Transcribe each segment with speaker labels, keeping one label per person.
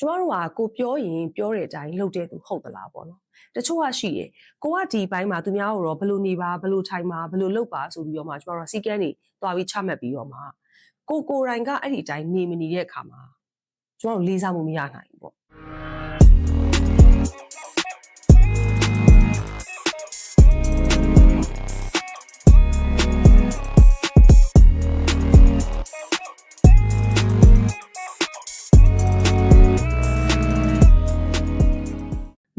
Speaker 1: ကျမတို့ကကိုပြောရင်ပြောတဲ့အတိုင်းလုပ်တဲ့သူဟုတ်သလားပေါ့နော်တချို့ကရှိတယ်ကိုကဒီဘိုင်းမှာသူများကိုတော့ဘယ်လိုနေပါဘယ်လိုထိုင်ပါဘယ်လိုလုပ်ပါဆိုပြီးတော့မှကျမတို့ကစီကန်းတွေတွားပြီးချမှတ်ပြီးတော့မှကိုကိုယ်တိုင်ကအဲ့ဒီအတိုင်းနေမနေတဲ့အခါမှာကျမတို့လေးစားမှုမရနိုင်ဘူးပေါ့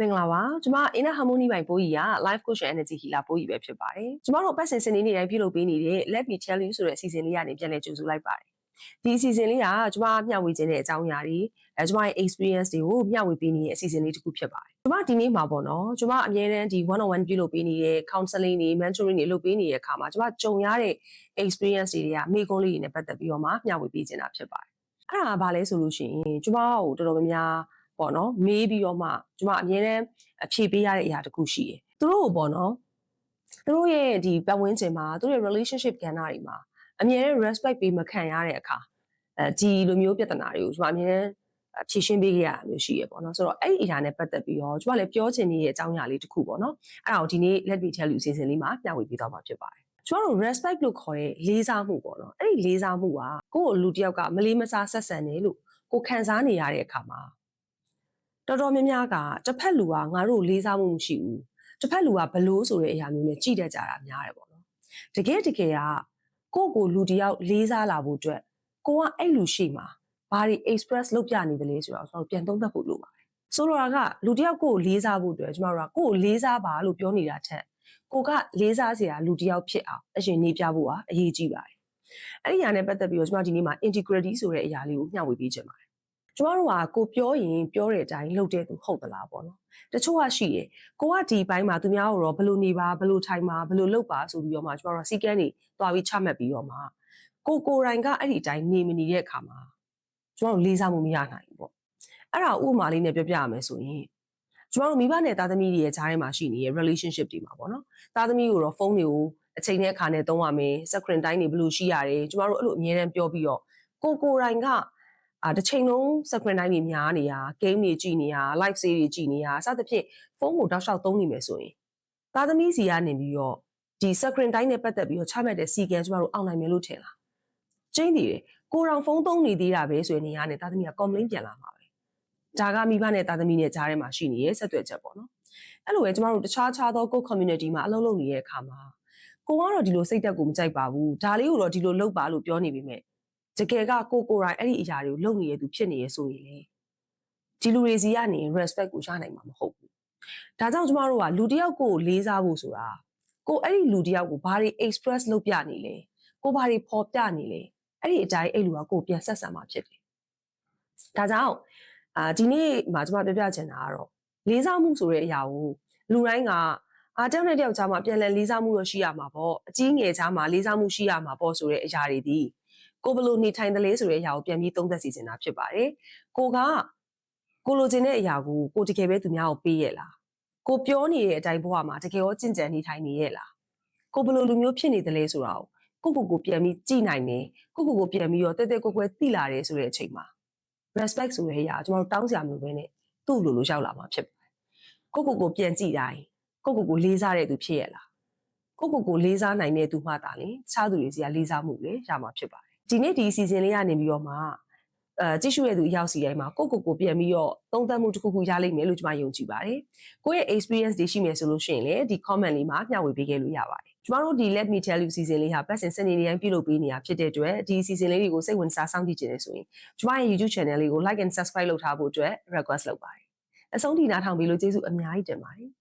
Speaker 1: မင်္ဂလာပါကျွန်မ Inner Harmony ဘိုင်ပိုးကြီးက Life Coach and Energy Healer ပိုးကြီးပဲဖြစ်ပါတယ်ကျွန်တော်တို့ပတ်စင်စနေနေ့တိုင်းပြုလုပ်ပေးနေတဲ့ Let Me Tell You ဆိုတဲ့အစီအစဉ်လေးကနေပြန်လည်ကြိုဆိုလိုက်ပါတယ်ဒီအစီအစဉ်လေးကကျွန်မမျှဝေခြင်းတဲ့အကြောင်းအရာတွေအဲကျွန်မရဲ့ experience တွေကိုမျှဝေပေးနေတဲ့အစီအစဉ်လေးတစ်ခုဖြစ်ပါတယ်ကျွန်မဒီနေ့မှာပေါ့နော်ကျွန်မအမြဲတမ်းဒီ1 on 1ပြုလုပ်ပေးနေတဲ့ counseling တွေ mentoring တွေလုပ်ပေးနေတဲ့အခါမှာကျွန်မကြုံရတဲ့ experience တွေကမိကုန်းလေးတွေနဲ့ပတ်သက်ပြီးတော့မှမျှဝေပေးခြင်းတာဖြစ်ပါတယ်အဲ့ဒါကဘာလဲဆိုလို့ရှိရင်ကျွန်မကိုတော်တော်များများ ပေါ့နော်မေးပြီးတော့မှကျွန်မအမြဲတမ်းအဖြေပေးရတဲ့အရာတစ်ခုရှိတယ်သူတို့ကိုပေါ့နော်သူတို့ရဲ့ဒီပတ်ဝန်းကျင်မှာသူတို့ရဲ့ relationship ကဏ္ဍတွေမှာအမြဲတမ်း respect ပေးမခံရတဲ့အခါအဲဒီလိုမျိုးပြဿနာတွေကိုကျွန်မအမြဲတမ်းဖြေရှင်းပေးခဲ့ရတာမျိုးရှိရပေါ့နော်ဆိုတော့အဲ့ဒီအရာနဲ့ပတ်သက်ပြီးတော့ကျွန်မလည်းပြောချင်နေတဲ့အကြောင်းအရာလေးတစ်ခုပေါ့နော်အဲ့ဒါကိုဒီနေ့ let me tell you အစီအစဉ်လေးမှာမျှဝေပေးသွားမှာဖြစ်ပါတယ်ကျွန်တော်တို့ respect လို့ခေါ်တဲ့လေးစားမှုပေါ့နော်အဲ့ဒီလေးစားမှုကကိုယ့်ကိုလူတစ်ယောက်ကမလေးမစားဆက်ဆံတယ်လို့ကိုခံစားနေရတဲ့အခါမှာ တော်တော်များများကတစ်ဖက်လူကငါတို့လေးစားမှုမရှိဘူးတစ်ဖက်လူကဘလို့ဆိုတဲ့အရာမျိုးနဲ့ကြည့်တတ်ကြတာများတယ်ပေါ့နော်တကယ်တကယ်ကကိုယ့်ကိုလူတစ်ယောက်လေးစားလာဖို့အတွက်ကိုကအဲ့လူရှိမှာဘာတွေ express လုပ်ပြနေတယ်လဲဆိုတော့ကျွန်တော်ပြန်သုံးသပ်ဖို့လိုပါတယ်ဆိုလိုတာကလူတစ်ယောက်ကိုလေးစားဖို့အတွက်ကျွန်တော်တို့ကကိုယ်လေးစားပါလို့ပြောနေတာထက်ကိုကလေးစားစရာလူတစ်ယောက်ဖြစ်အောင်အရင်နေပြဖို့ကအရေးကြီးပါတယ်အဲ့ဒီအရာနဲ့ပတ်သက်ပြီးတော့ကျွန်တော်ဒီနေ့မှာ integrity ဆိုတဲ့အရာလေးကိုမျှဝေပေးချင်ပါတယ် ကျမတို့ကကိုပြောရင်ပြောတဲ့အတိုင်းလုပ်တဲ့သူဟုတ်သလားပေါ့နော်တချို့ကရှိတယ်ကိုကဒီဘိုင်းမှာသူများကိုတော့ဘယ်လိုနေပါဘယ်လိုထိုင်ပါဘယ်လိုလုပ်ပါဆိုပြီးတော့မှကျမတို့ကစီကန်းတွေတွားပြီးချမှတ်ပြီးတော့မှကိုကိုယ်တိုင်ကအဲ့ဒီအတိုင်းနေမနေတဲ့အခါမှာကျမတို့လေးစားမှုမရနိုင်ဘူးပေါ့အဲ့ဒါဥပမာလေးနဲ့ပြောပြရမယ်ဆိုရင်ကျမတို့မိဘနဲ့သားသမီးတွေရဲ့ဂျားထဲမှာရှိနေတဲ့ relationship တွေမှာပေါ့နော်သားသမီးကိုတော့ဖုန်းတွေကိုအချိန်နဲ့အခါနဲ့သုံးရမယ် screen time တွေဘယ်လိုရှိရတယ်ကျမတို့အဲ့လိုအမြဲတမ်းပြောပြီးတော့ကိုကိုယ်တိုင်က အာတစ်ချိန်လုံး screen time တွေများနေတာ game တွေကြည့်နေတာ live series တွေကြည့်နေတာစသဖြင့်ဖုန်းကိုတောက်လျှောက်သုံးနေမယ်ဆိုရင်သားသမီးစီကနေပြီးတော့ဒီ screen time နဲ့ပတ်သက်ပြီးတော့ချမှတ်တဲ့စီကံကျမတို့အောင်နိုင်မယ်လို့ထင်လားကျင်းနေတယ်ကိုရောင်ဖုန်းသုံးနေသေးတာပဲဆိုရင်နေရာနဲ့သားသမီးက complain ပြန်လာမှာပဲဒါကမိဘနဲ့သားသမီးနဲ့ကြားထဲမှာရှိနေတဲ့ဆက်သွယ်ချက်ပေါ့နော်အဲ့လိုပဲကျမတို့တခြားခြားသောကို community မှာအလုပ်လုပ်နေတဲ့အခါမှာကိုကတော့ဒီလိုစိတ်သက်ကိုမကြိုက်ပါဘူးဒါလေးကိုတော့ဒီလိုလုပ်ပါလို့ပြောနေပြီမဲ့ တကယ်ကကိုကိုရိုင်းအဲ့ဒီအရာတွေကိုလုပ်နေတဲ့သူဖြစ်နေရဆိုရင်လေဒီလူတွေစီကနေ respect ကိုရနိုင်မှာမဟုတ်ဘူးဒါကြောင့်ကျမတို့ကလူတစ်ယောက်ကိုလေးစားဖို့ဆိုတာကိုအဲ့ဒီလူတစ်ယောက်ကိုဘာတွေ express လုပ်ပြနေလဲကိုဘာတွေပေါ်ပြနေလဲအဲ့ဒီအတိုင်းအဲ့လူကကိုပြန်ဆက်ဆံမှာဖြစ်တယ်ဒါကြောင့်အာဒီနေ့မှာကျမပြောပြချင်တာကတော့လေးစားမှုဆိုတဲ့အရာကိုလူတိုင်းကအားတယောက်နဲ့တယောက်ကြားမှာပြန်လည်လေးစားမှုတော့ရှိရမှာပေါ့အကြီးငယ်ကြားမှာလေးစားမှုရှိရမှာပေါ့ဆိုတဲ့အရာတွေဒီ ကိုဘလို့နေထိုင်တယ်လဲဆိုတဲ့အရာကိုပြန်ပြီးသုံးသပ်စီစဉ်တာဖြစ်ပါတယ်ကိုကကိုလိုချင်တဲ့အရာကိုကိုတကယ်ပဲသူများကိုပေးရဲ့လားကိုပြောနေတဲ့အတိုင်းဘဝမှာတကယ်ရောကြင်ကြံနေထိုင်နေရဲ့လားကိုဘလို့လူမျိုးဖြစ်နေတယ်လဲဆိုတာကိုကိုကိုကိုပြန်ပြီးကြည်နိုင်တယ်ကိုကိုကိုပြန်ပြီးတော့တဲတဲကွက်ကွက်သိလာတယ်ဆိုတဲ့အချိန်မှာ respect ဆိုတဲ့အရာကျွန်တော်တို့တောင်းစရာမျိုးပဲနဲ့သူ့လိုလိုရောက်လာမှာဖြစ်ပါတယ်ကိုကိုကိုပြန်ကြည့်တိုင်းကိုကိုကိုလေးစားတဲ့သူဖြစ်ရလားကိုကိုကိုလေးစားနိုင်တဲ့သူမှသာလေခြားသူတွေစီကလေးစားမှုလေရမှာဖြစ်ပါတယ် ဒီနေ့ဒီ season လေးကနေပြီးတော့မှအဲကြည့်ရှုရသူအရောက်စီတိုင်းမှာကိုကိုကိုပြန်ပြီးတော့သုံးသပ်မှုတစ်ခုခုရလိမ့်မယ်လို့ကျွန်မယုံကြည်ပါတယ်ကိုယ့်ရဲ့ experience တွေရှိမယ်ဆိုလို့ရှိရင်လည်းဒီ comment လေးမှာမျှဝေပေးခဲ့လို့ရပါတယ်ကျမတို့ဒီ let me tell you season လေးဟာပတ်စင်စနေနေ့တိုင်းပြုလုပ်ပေးနေတာဖြစ်တဲ့အတွက်ဒီ season လေးတွေကိုစိတ်ဝင်စားစောင့်ကြည့်ကြတယ်ဆိုရင်ကျမရဲ့ YouTube channel လေးကို like and subscribe လုပ်ထားဖို့အတွက် request လုပ်ပါတယ်အဆုံးထိနားထောင်ပြီးလို့ကျေးဇူးအများကြီးတင်ပါတယ်